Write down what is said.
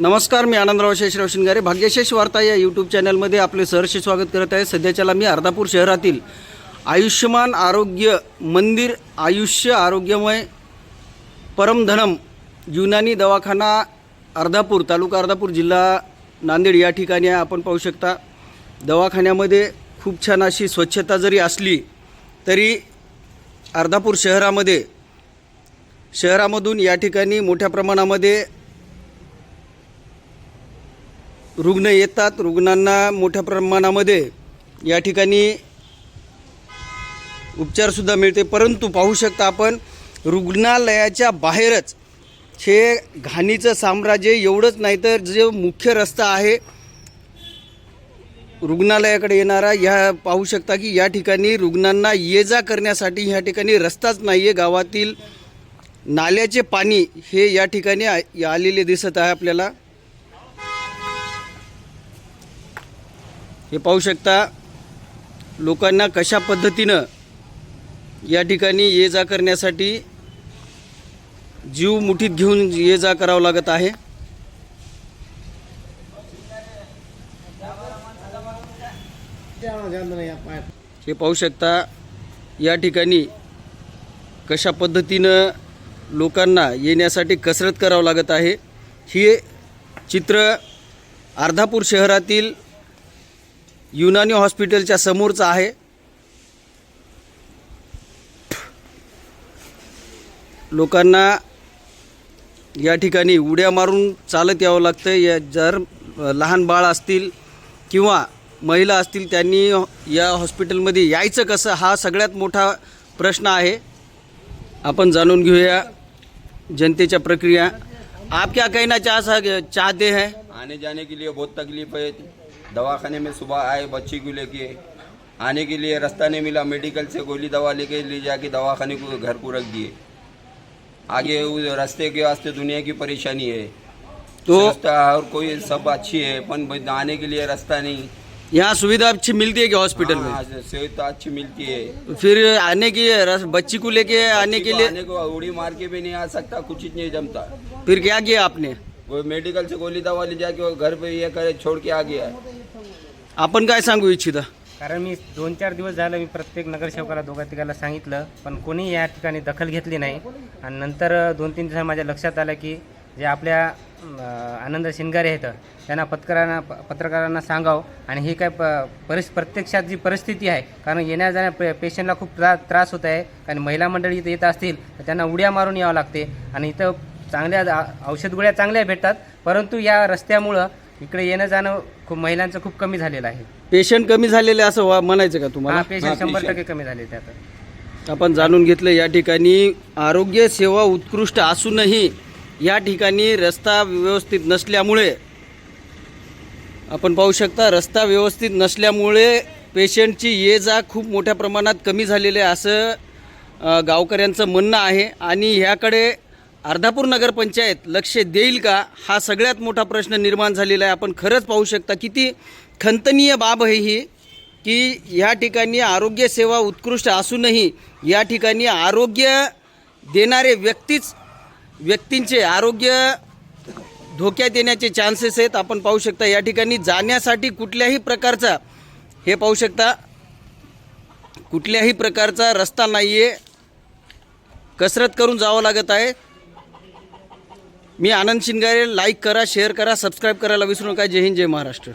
नमस्कार मी आनंदराव शेष शिंगारे भाग्यशेष वार्ता या यूट्यूब चॅनलमध्ये आपले सहर्ष स्वागत करत आहे. सध्याच्याला मी अर्धापूर शहरातील आयुष्यमान आरोग्य मंदिर आयुष्य आरोग्यमय परमधनम युनानी दवाखाना अर्धापूर तालुका अर्धापूर जिल्हा नांदेड या ठिकाणी आपण पाहू शकता दवाखान्यामध्ये खूप छान अशी स्वच्छता जरी असली तरी अर्धापूर शहरामध्ये शहरामधून या ठिकाणी मोठ्या प्रमाणामध्ये रुग्ण येतात रुग्णांना मोठ्या प्रमाणामध्ये या ठिकाणी उपचारसुद्धा मिळते. परंतु पाहू शकता आपण रुग्णालयाच्या बाहेरच हे घाणीचं साम्राज्य एवढंच नाही तर जो मुख्य रस्ता आहे रुग्णालयाकडे येणारा या पाहू शकता की या ठिकाणी रुग्णांना ये जा करण्यासाठी ह्या ठिकाणी रस्ताच नाही आहे गावातील नाल्याचे पाणी हे या ठिकाणी आलेले दिसत आहे आपल्याला. हे पाहू शकता लोकांना कशा पद्धतीनं या ठिकाणी ये जा करण्यासाठी जीव मुठीत घेऊन ये जा करावं लागत आहे. हे पाहू शकता या ठिकाणी कशा पद्धतीनं लोकांना येण्यासाठी कसरत करावं लागत आहे. हे चित्र अर्धापूर शहरातील युनानी हॉस्पिटलच्या समोरचं आहे. लोकांना या ठिकाणी उड्या मारून चालत यावं लागतं या जर लहान बाळ असतील किंवा महिला असतील त्यांनी या हॉस्पिटलमध्ये यायचं कसं हा सगळ्यात मोठा प्रश्न आहे. आपण जाणून घेऊया जनतेच्या प्रक्रिया. आप क्या कहना चाह चाहते हैं? आने जाने के लिए बहुत तकलीफ है। दवाखाने में सुबह आए बच्ची को लेके आने के लिए रास्ता नहीं मिला। मेडिकल से गोली दवा लेके ले जाके दवाखाने को घर को रख दिए। आगे उस रास्ते के वास्ते दुनिया की परेशानी है। तो और कोई सब अच्छी है पर आने के लिए रास्ता नहीं। यहाँ सुविधा अच्छी मिलती है क्या हॉस्पिटल में? हाँ, सुविधा अच्छी मिलती है। फिर आने की बच्ची को लेके आने के लिए आने को उड़ी मार के भी नहीं आ सकता कुछ ही नहीं जमता। फिर क्या किया आपने? वो मेडिकल से गोली दवा ले जाके वो घर पे ये करे छोड़ के आ गया। है आपण काय सांगू इच्छिता? कारण मी दोन चार दिवस झालं मी प्रत्येक नगरसेवकाला दोघा तिघाला सांगितलं पण कोणी या ठिकाणी दखल घेतली नाही. आणि नंतर दोन तीन दिवसात माझ्या लक्षात आलं की जे आपल्या आनंद शिंगारे आहेत त्यांना पत्रकारांना प- पत्रकारांना सांगावं. आणि ही काय प परिस प्रत्यक्षात जी परिस्थिती आहे कारण येण्या जाण्या पे पेशंटला खूप त्रा त्रास होत आहे. कारण महिला मंडळी इथं येत असतील तर त्यांना उड्या मारून यावं लागते. आणि इथं चांगल्या औषध गोळ्या चांगल्या भेटतात. परंतु या रस्त्यामुळं इकडे येणं जाणं खूप महिलांचं खूप कमी झालेलं आहे. पेशंट कमी झालेले असं वा- म्हणायचं का हा तुम्हाला पेशंट शंभर. टक्के कमी झाले त्यात आपण जाणून घेतलं या ठिकाणी आरोग्य सेवा उत्कृष्ट असूनही या ठिकाणी रस्ता व्यवस्थित नसल्यामुळे आपण पाहू शकता रस्ता व्यवस्थित नसल्यामुळे पेशंटची ये जा खूप मोठ्या प्रमाणात कमी झालेली आहे असं अ, गावकऱ्यांचं म्हणणं आहे. आणि ह्याकडे अर्धापूर नगरपंचायत लक्ष देईल का? हा सगळ्यात मोठा प्रश्न निर्माण झालेला आहे. आपण खरंच पाहू शकता किती खंतनीय बाब आहे ही की या ठिकाणी आरोग्यसेवा उत्कृष्ट असूनही या ठिकाणी आरोग्य देणारे व्यक्तीच व्यक्तींचे आरोग्य धोक्यात येण्याचे चान्सेस आहेत. आपण पाहू शकता या ठिकाणी जाण्यासाठी कुठल्याही प्रकारचा हे पाहू शकता कुठल्याही प्रकारचा रस्ता नाही आहे कसरत करून जावं लागत आहे. मी आनंद शिंगारे लाईक करा शेअर करा सबस्क्राईब करायला विसरू नका. जय हिंद जय महाराष्ट्र.